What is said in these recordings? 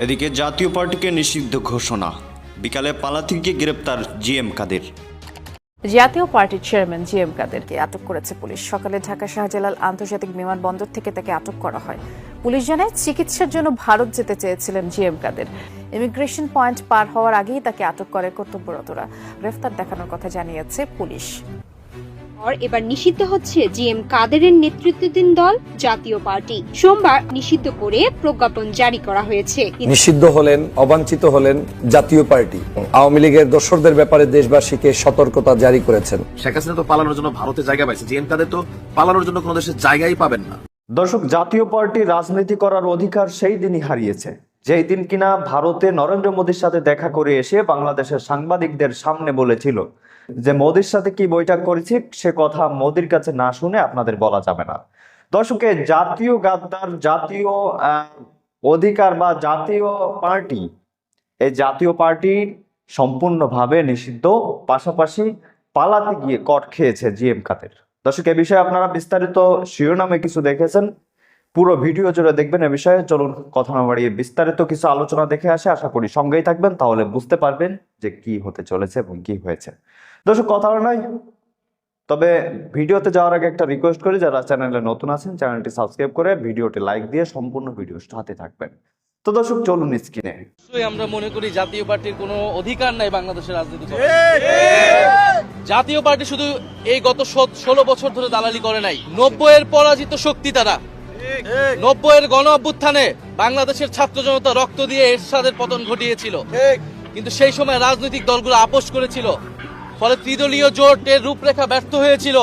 এদিকে জাতীয় পার্টিকে নিষিদ্ধ ঘোষণা। বিকালে পালাতে গিয়ে গ্রেপ্তার জিএম কাদের। জাতীয় পার্টির চেয়ারম্যান জি এম কাদেরকে আটক করেছে পুলিশ। সকালে ঢাকা শাহজালাল আন্তর্জাতিক বিমানবন্দর থেকে তাকে আটক করা হয়। পুলিশ জানায়, চিকিৎসার জন্য ভারত যেতে চেয়েছিলেন G M Kader. Immigration point পার হওয়ার আগেই তাকে আটক করে কর্তব্যরতরা। গ্রেফতার দেখানোর কথা জানিয়েছে পুলিশ। পর এবার নিষিদ্ধ হচ্ছে জিএম কাদেরের নেতৃত্বাধীন দল জাতীয় পার্টি। সোমবার নিষিদ্ধ করে প্রজ্ঞাপন জারি করা হয়েছে। নিষিদ্ধ হলেন অবাঞ্ছিত হলেন জাতীয় পার্টি। আওয়ামী লীগের দোসরদের ব্যাপারে দেশবাসীকে সতর্কতা জারি করেছেন। শেখ হাসিনা তো পালানোর জন্য ভারতে জায়গা পাইছে জিএম কাদের তো পালানোর জন্য কোনো দেশের জায়গাই পাবেন না। দর্শক জাতীয় পার্টি রাজনীতি করার অধিকার সেই দিনই হারিয়েছে। যেই দিন কিনা ভারতে নরেন্দ্র মোদীর সাথে দেখা করে এসে বাংলাদেশের সাংবাদিকদের সামনে বলেছিল যে, মোদীর সাথে কি বৈঠক করেছি? সে কথা মোদীর কাছে না শুনে আপনাদের বলা যাবে না। দর্শকে, জাতীয় গাদ্দার, জাতীয় অধিকার বা জাতীয় পার্টি, এই জাতীয় পার্টি সম্পূর্ণভাবে নিষিদ্ধ, পাশাপাশি পালাতে গিয়ে কট খেয়েছে জিএম কাদের। দর্শক, এ বিষয়ে আপনারা বিস্তারিত শিরোনামে কিছু দেখেছেন। পুরো ভিডিও জুড়ে দেখবেন এ বিষয়ে। চলুন কথা না বাড়িয়ে বিস্তারিত কিছু আলোচনা দেখে আসে। আশা করি সঙ্গেই থাকবেন, তাহলে বুঝতে পারবেন যে কি হতে চলেছে এবং কি হয়েছে। দর্শক, কথা নয়। তবে ভিডিওতে যাওয়ার আগে একটা রিকোয়েস্ট করি, যারা চ্যানেলে নতুন আছেন, চ্যানেলটি সাবস্ক্রাইব করে ভিডিওটি লাইক দিয়ে সম্পূর্ণ ভিডিও সাথে থাকবেন। তো দর্শক, চলুন স্ক্রিনে আমরা মনে করি জাতীয় পার্টির কোনো অধিকার নাই বাংলাদেশের রাজনীতি জাতীয় পার্টি শুধু এই গত ষোলো বছর ধরে দালালি করে নাই। নব্বইয়ের পরাজিত শক্তি তারা। নব্বইয়ের গণ অভ্যুত্থানে বাংলাদেশের ছাত্র জনতা রক্ত দিয়ে এরশাদের পতন ঘটিয়েছিল। কিন্তু সেই সময় রাজনৈতিক দলগুলো আপোষ করেছিল। ফলে ত্রিদলীয় জোটের রূপরেখা ব্যর্থ হয়েছিল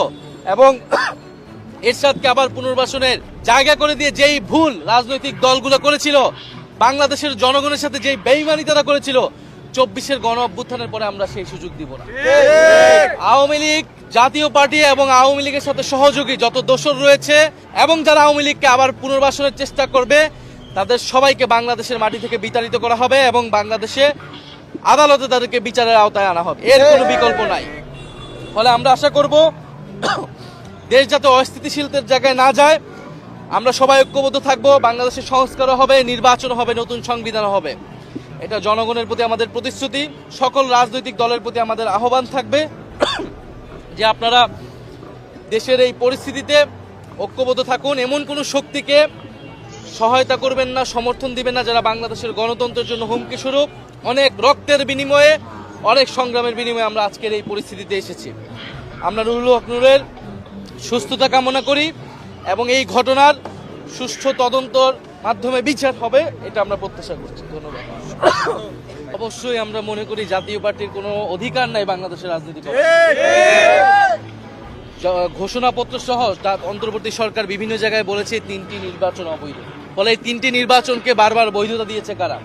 এবং এরশাদকে আবার পুনর্বাসনের জায়গা করে দিয়ে যেই ভুল রাজনৈতিক দলগুলো করেছিল বাংলাদেশের জনগণের সাথে যেই বেইমানি তারা করেছিল চব্বিশের গণ অভ্যুত্থানের পরে আমরা সেই সুযোগ দিব না। আওয়ামী লীগ জাতীয় পার্টি এবং আওয়ামী লীগের সাথে সহযোগী যত দোসর রয়েছে এবং যারা আওয়ামী লীগকে আবার পুনর্বাসনের চেষ্টা করবে তাদের সবাইকে বাংলাদেশের মাটি থেকে বিতাড়িত করা হবে এবং বাংলাদেশে আদালতে তাদেরকে বিচারের আওতায় আনা হবে। এর কোনো বিকল্প নাই। ফলে আমরা আশা করব দেশ যাতে অস্থিতিশীলতার জায়গায় না যায় আমরা সবাই ঐক্যবদ্ধ থাকব বাংলাদেশের সংস্কারও হবে নির্বাচন হবে নতুন সংবিধান হবে। এটা জনগণের প্রতি আমাদের প্রতিশ্রুতি, সকল রাজনৈতিক দলের প্রতি আমাদের আহ্বান থাকবে যে আপনারা দেশের এই পরিস্থিতিতে ঐক্যবদ্ধ থাকুন। এমন কোনো শক্তিকে সহায়তা করবেন না, সমর্থন দিবেন না যারা বাংলাদেশের গণতন্ত্রের জন্য হুমকি স্বরূপ। অনেক রক্তের বিনিময়ে, অনেক সংগ্রামের বিনিময়ে আমরা আজকের এই পরিস্থিতিতে এসেছি। আমরা রুহুল হক নূরের সুস্থতা কামনা করি এবং এই ঘটনার সুষ্ঠু তদন্তর মাধ্যমে বিচার হবে, এটা আমরা প্রত্যাশা করছি। ধন্যবাদ। অবশ্যই আমরা মনে করি জাতীয় পার্টির কোনো অধিকার নাই বাংলাদেশের রাজনীতি ঘোষণাপত্র সহ তার অন্তর্বর্তী সরকার বিভিন্ন জায়গায় বলেছে তিনটি নির্বাচন অবৈধ। ফলে এই তিনটি নির্বাচনকে বারবার বৈধতা দিয়েছে কারা?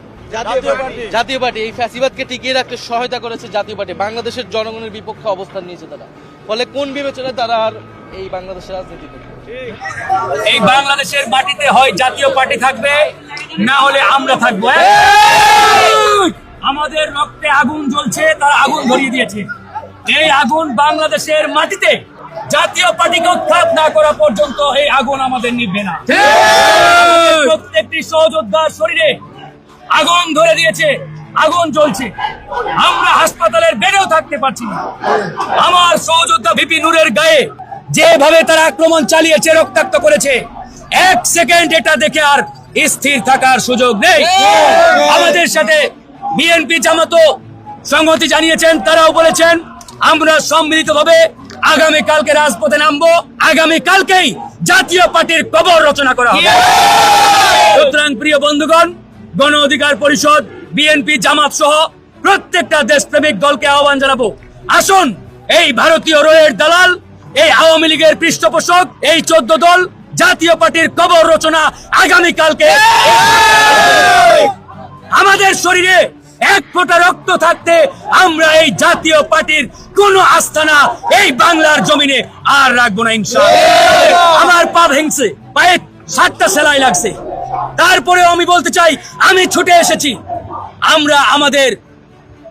জাতীয় পার্টি। এই ফ্যাসিবাদকে টিকিয়ে রাখতে সহায়তা করেছে জাতীয় পার্টি। বাংলাদেশের জনগণের বিপক্ষে অবস্থান নিয়েছে তারা। ফলে কোন বিবেচনায় তারা আর এই বাংলাদেশের রাজনীতি করবে? এই বাংলাদেশের মাটিতে হয় জাতীয় পার্টি থাকবে না হলে আমরা থাকব আমাদের রক্তে আগুন জ্বলছে তারা আগুন ধরিয়ে দিয়েছে। এই আগুন বাংলাদেশের মাটিতে জাতীয় পার্টিকে উৎখাত না করা পর্যন্ত এই আগুন আমাদের নিভবে না। প্রত্যেকটি সহযোদ্ধার শরীরে আগুন ধরে দিয়েছে আগুন জ্বলছে। আমরা হাসপাতালের বেডেও থাকতে পারছি না। আমার সহযোদ্ধা ভিপি নূরের গায়ে যেভাবে তারা আক্রমণ চালিয়েছে রক্তাক্ত করেছে এক সেকেন্ড এটা দেখে আর স্থির থাকার সুযোগ নেই। আমাদের সাথে বিএনপি জামাতও সংহতি জানিয়েছেন, তারাও বলেছেন, আমরা সম্মিলিতভাবে আগামী কালকে রাজপথে নামবো, আগামী কালকেই জাতীয় পার্টির কবর রচনা করা হবে। সুতরাং প্রিয় বন্ধুগণ, গণ অধিকার পরিষদ বিএনপি জামাত সহ প্রত্যেকটা দেশপ্রেমিক দলকে আহ্বান জানাব। আসুন, এই ভারতীয় রয়ের দালাল, এই আওয়ামী লীগের পৃষ্ঠপোষক, এই চোদ্দ দল জাতীয় পার্টির কবর রচনা আগামী কালকে। আমাদের শরীরে এক ফোঁটা রক্ত থাকতে আমরা এই জাতীয় পার্টির কোন আস্থানা এই বাংলার জমিনে আর রাখব না, ইনশাআল্লাহ। আমার পা ভেঙছে, পায়ে সাতটা সেলাই লাগছে। তারপরেও আমি বলতে চাই, আমি ছুটে এসেছি। আমরা আমাদের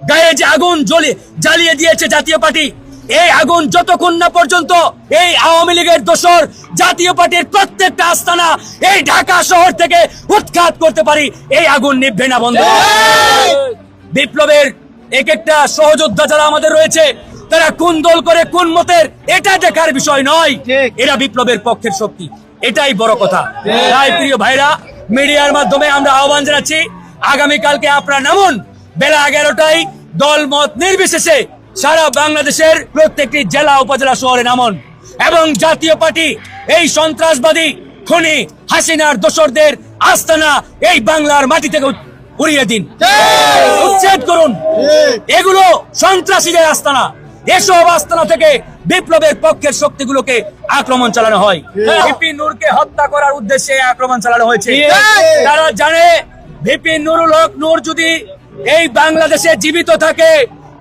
গায়ে যে আগুন জ্বলে জ্বালিয়ে দিয়েছে জাতীয় পার্টি এই আগুন যতক্ষণ না পর্যন্ত এই আওয়ামী লীগের দোসর জাতীয় পার্টির প্রত্যেকটা আস্তানা এই ঢাকা শহর থেকে উৎখাত করতে পারি এই আগুন নিভবে না বন্ধু। বিপ্লবের এক একটা সহযোদ্ধা যারা আমাদের রয়েছে তারা কোন দল করে কোন মতের এটা দেখার বিষয় নয়। এরা বিপ্লবের পক্ষের শক্তি। এটাই বড় কথা। তাই প্রিয় ভাইরা মিডিয়ার মাধ্যমে আমরা আহ্বান জানাচ্ছি আগামীকালকে আপনারা নামুন। বেলা এগারোটায় দল মত নির্বিশেষে সারা বাংলাদেশের প্রত্যেকটি জেলা উপজেলা শহরে নামুন এবং জাতীয় পার্টি এই সন্ত্রাসবাদী খুনি হাসিনার দোসরদের আস্তানা এই বাংলার মাটি থেকে উড়িয়ে দিন। উচ্ছেদ করুন। এগুলো সন্ত্রাসীদের আস্তানা। এসব আস্তানা থেকে বিপ্লবের পক্ষের শক্তিগুলোকে আক্রমণ চালানো হয়। ভিপি নূরকে হত্যা করার উদ্দেশ্যে আক্রমণ চালানো হয়েছে। তারা জানে ভিপি নুরুল হক নূর যদি এই বাংলাদেশে জীবিত থাকে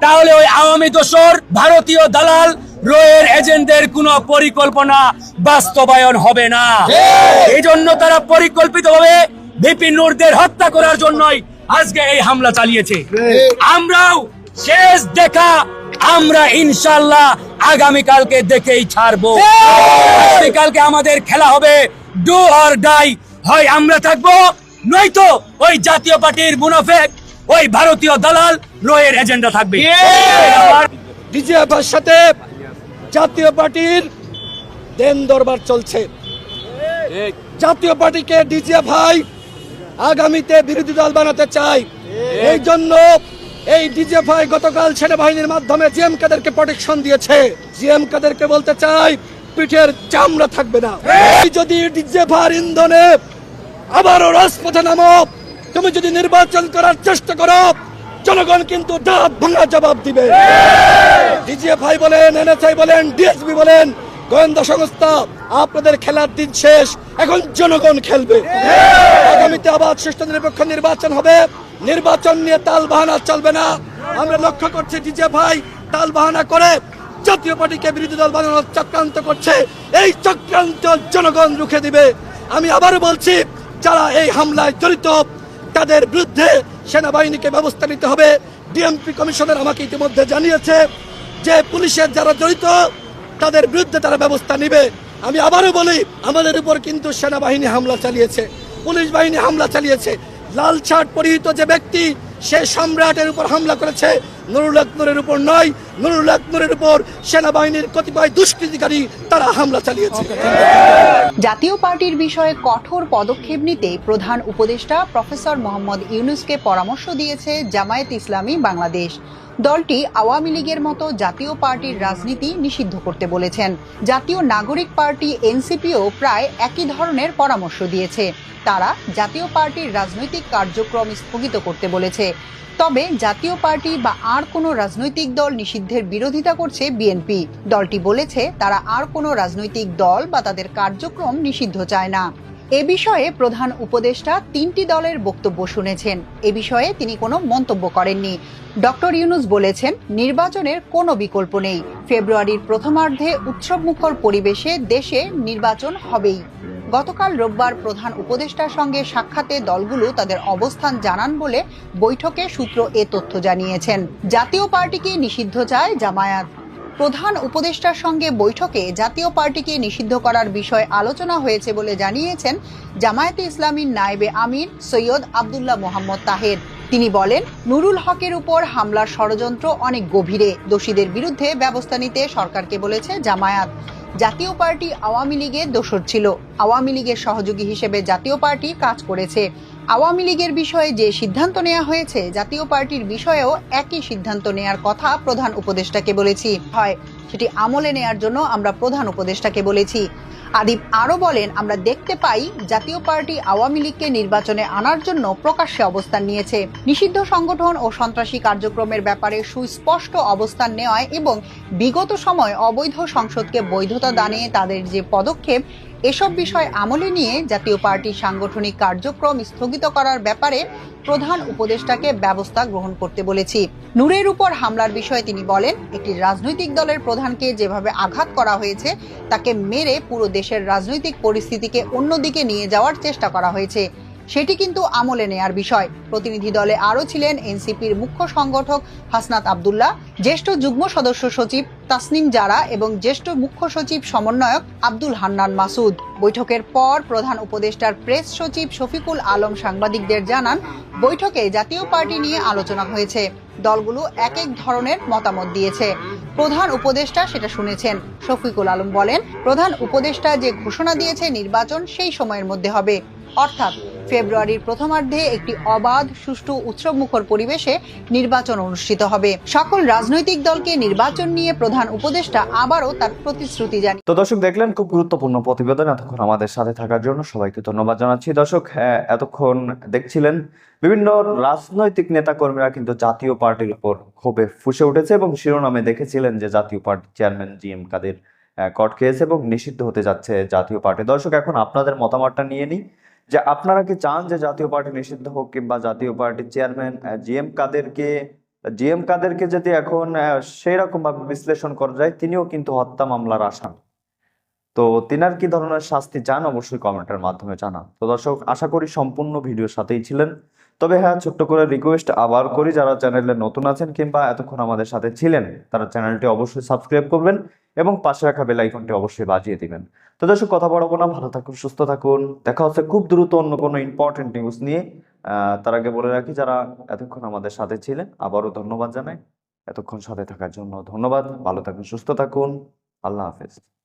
তাহলে ওই আওয়ামী দোসর ভারতীয় দালাল রয়ের এজেন্টদের কোন পরিকল্পনা বাস্তবায়ন হবে না। এই জন্য তারা পরিকল্পিতভাবে ভিপি নূরদের হত্যা করার জন্যই আজকে এই হামলা চালিয়েছে। আমরাও শেষ দেখা আমরা ইনশাল্লাহ আগামীকালকে দেখেই ছাড়বো। আগামীকালকে আমাদের খেলা হবে ডু অর ডাই। হয় আমরা থাকব নয়তো ওই জাতীয় পার্টির মুনাফেক। ওই ভারতীয় দালাল রয়ের এজেন্ডা থাকবে। ডিজিএফের সাথে জাতীয় পার্টির দেন দরবার চলছে। জাতীয় পার্টিকে ডিজিএফআই আগামীতে বিরোধী দল বানাতে চাই এই জন্য এই ডিজিএফআই গতকাল সেনাবাহিনীর মাধ্যমে জিএম কাদেরকে প্রোটেকশন দিয়েছে। জিএম কাদেরকে বলতে চাই পিঠের চামড়া থাকবে না। এই যদি ডিজিএফআর ইন্ধনে আবারও রাজপথে নামো তুমি যদি নির্বাচন করার চেষ্টা করো, জনগণ কিন্তু দাঁত ভাঙা জবাব দিবে। ডিজিএফআই বলেন এনএসআই বলেন ডিএসবি বলেন, গোয়েন্দা সংস্থা আপনাদের খেলার দিন শেষ, এখন জনগণ খেলবে। আগামীতে আবার সুষ্ঠু নিরপেক্ষ নির্বাচন হবে। নির্বাচন নিয়ে তাল বাহানা চলবে না। আমরা লক্ষ্য করছি ডিজে ভাই তাল বাহানা করে জাতীয় পার্টিকে বিরোধী দল বানানোর চক্রান্ত করছে। এই চক্রান্ত জনগণ রুখে দিবে। আমি আবারও বলছি, যারা এই হামলায় জড়িত তাদের বিরুদ্ধে সেনাবাহিনীকে ব্যবস্থা নিতে হবে। ডিএমপি কমিশনার আমাকে ইতিমধ্যে জানিয়েছে যে পুলিশের যারা জড়িত, তাদের বিরুদ্ধে তারা ব্যবস্থা নেবে। আমি আবারও বলি, আমাদের উপর কিন্তু সেনাবাহিনী হামলা চালিয়েছে। পুলিশ বাহিনী হামলা চালিয়েছে। লাল শার্ট পরিহিত যে ব্যক্তি, সে সম্রাটের উপর হামলা করেছে। নুরুল আকবরের উপর নয় নুরুল আকবরের উপর সেনাবাহিনীর কতিপয় দুষ্কৃতিকারী তারা হামলা চালিয়েছে। জাতীয় পার্টির বিষয়ে কঠোর পদক্ষেপ নিতে প্রধান উপদেষ্টা প্রফেসর মোহাম্মদ ইউনুসকে পরামর্শ দিয়েছে জামায়াত ইসলামী বাংলাদেশ। দলটি আওয়ামী লীগের মতো জাতীয় পার্টির রাজনীতি নিষিদ্ধ করতে বলেছেন। জাতীয় নাগরিক পার্টি এনসিপিও প্রায় একই ধরনের পরামর্শ দিয়েছে। তারা জাতীয় পার্টির রাজনৈতিক কার্যক্রম স্থগিত করতে বলেছে। তবে জাতীয় পার্টি বা আর কোনো রাজনৈতিক দল নিষিদ্ধের বিরোধিতা করছে বিএনপি দলটি বলেছে, তারা আর কোনো রাজনৈতিক দল বা তাদের কার্যক্রম নিষিদ্ধ চায় না। এ বিষয়ে প্রধান উপদেষ্টা তিনটি দলের বক্তব্য শুনেছেন। এ বিষয়ে তিনি কোনো মন্তব্য করেননি। ডক্টর ইউনুস বলেছেন, নির্বাচনের কোনো বিকল্প নেই। ফেব্রুয়ারির প্রথমার্ধে উৎসবমুখর পরিবেশে দেশে নির্বাচন হবেই। গতকাল রোববার প্রধান উপদেষ্টার সঙ্গে সাক্ষাতে দলগুলো তাদের অবস্থান জানান বলে বৈঠকে সূত্র এ তথ্য জানিয়েছেন। জাতীয় পার্টিকে নিষিদ্ধ চায় জামায়াত। প্রধান উপদেষ্টার সঙ্গে বৈঠকে জাতীয় পার্টিকে নিষিদ্ধ করার বিষয়ে আলোচনা হয়েছে বলে জানিয়েছেন জামায়াতে ইসলামীর নায়েবে আমির সৈয়দ আবদুল্লাহ মোহাম্মদ তাহের। তিনি বলেন, নুরুল হকের উপর হামলার ষড়যন্ত্র অনেক গভীরে। দোষীদের বিরুদ্ধে ব্যবস্থা নিতে সরকারকে বলেছে জামায়াত। জাতীয় পার্টি আওয়ামী লীগের দোসর ছিল। আওয়ামী লীগের সহযোগী হিসেবে জাতীয় পার্টি কাজ করেছে। আওয়ামী লীগের বিষয়ে যে সিদ্ধান্ত নেওয়া হয়েছে, জাতীয় পার্টির বিষয়েও একই সিদ্ধান্ত নেওয়ার কথা প্রধান উপদেষ্টাকে বলেছি। হয় সেটি আমলে নেয়ার জন্য আমরা প্রধান উপদেষ্টাকে বলেছি। আদিব আরও বলেন, আমরা দেখতে পাই জাতীয় পার্টি আওয়ামী লীগকে নির্বাচনে আনার জন্য প্রকাশ্যে অবস্থান নিয়েছে। নিষিদ্ধ সংগঠন ও সন্ত্রাসী কার্যক্রমের ব্যাপারে সুস্পষ্ট অবস্থান নেওয়ায় এবং বিগত সময় অবৈধ সংসদকে বৈধতা দানে তাদের যে পদক্ষেপ, এসব বিষয় আমলে নিয়ে জাতীয় পার্টির সাংগঠনিক কার্যক্রম স্থগিত করার ব্যাপারে প্রধান উপদেষ্টাকে ব্যবস্থা গ্রহণ করতে বলেছি। নূরের উপর হামলার বিষয়ে তিনি বলেন, একটি রাজনৈতিক দলের প্রধানকে যেভাবে আঘাত করা হয়েছে, তাকে মেরে পুরো দেশের রাজনৈতিক পরিস্থিতিকে অন্যদিকে নিয়ে যাওয়ার চেষ্টা করা হয়েছে। সেটি কিন্তু আমলে নেয়ার বিষয়। প্রতিনিধি দলে আরও ছিলেন এনসিপির মুখ্য সংগঠক হাসনাত আবদুল্লাহ, জ্যেষ্ঠ যুগ্ম সদস্য সচিব তাসনিম জারা এবং জ্যেষ্ঠ মুখ্য সচিব সমন্বয়ক আব্দুল হান্নান মাসুদ। বৈঠকের পর প্রধান উপদেষ্টার প্রেস সচিব শফিকুল আলম সাংবাদিকদের জানান, বৈঠকে জাতীয় পার্টি নিয়ে আলোচনা হয়েছে। দলগুলো এক এক ধরনের মতামত দিয়েছে। প্রধান উপদেষ্টা সেটা শুনেছেন। শফিকুল আলম বলেন, প্রধান উপদেষ্টা যে ঘোষণা দিয়েছে নির্বাচন সেই সময়ের মধ্যে হবে। অর্থাৎ ফেব্রুয়ারির প্রথমার্ধে একটি অবাধ, সুষ্ঠু, উৎসবমুখর পরিবেশে নির্বাচন অনুষ্ঠিত হবে। সকল রাজনৈতিক দলকে নির্বাচন নিয়ে প্রধান উপদেষ্টা আবারও তার প্রতিশ্রুতি জানিয়ে তো দর্শক, দেখলেন খুব গুরুত্বপূর্ণ প্রতিবেদন এতক্ষণ আমাদের সাথে থাকার জন্য সবাইকে ধন্যবাদ জানাচ্ছি। দর্শক এতক্ষণ দেখছিলেন বিভিন্ন রাজনৈতিক নেতাকর্মীরা কিন্তু জাতীয় পার্টির উপর ক্ষোভে ফুসে উঠেছে এবং শিরোনামে দেখেছিলেন যে জাতীয় পার্টির চেয়ারম্যান জি এম কাদের কট খেয়েছে এবং নিষিদ্ধ হতে যাচ্ছে জাতীয় পার্টি। দর্শক, এখন আপনাদের মতামতটা নিয়ে নিই। যে আপনারা কি চান যে জাতীয় পার্টি নিষিদ্ধ হোক কিংবা জাতীয় পার্টির চেয়ারম্যান জি এম কাদেরকে জি এম কাদেরকে যদি এখন সেই রকম ভাবে বিশ্লেষণ করা যায়, তিনিও কিন্তু হত্যা মামলার আসামি। তো তিনার কি ধরনের শাস্তি চান? অবশ্যই কমেন্টের মাধ্যমে জানান। তো দর্শক, আশা করি সম্পূর্ণ ভিডিওর সাথেই ছিলেন। তবে হ্যাঁ ছোট্ট করে রিকোয়েস্ট আবার করি। যারা চ্যানেলে নতুন আছেন কিংবা এতক্ষণ আমাদের সাথে ছিলেন, তারা চ্যানেলটি অবশ্যই সাবস্ক্রাইব করবেন এবং পাশে রাখা বেল আইকনটি অবশ্যই বাজিয়ে দিবেন। তো দর্শক, কথা বলব না। ভালো থাকুন, সুস্থ থাকুন। দেখা হচ্ছে খুব দ্রুত অন্য কোনো ইম্পর্টেন্ট নিউজ নিয়ে। তার আগে বলে রাখি, যারা এতক্ষণ আমাদের সাথে ছিলেন, আবারও ধন্যবাদ জানাই। এতক্ষণ সাথে থাকার জন্য ধন্যবাদ। ভালো থাকুন, সুস্থ থাকুন। আল্লাহ হাফেজ।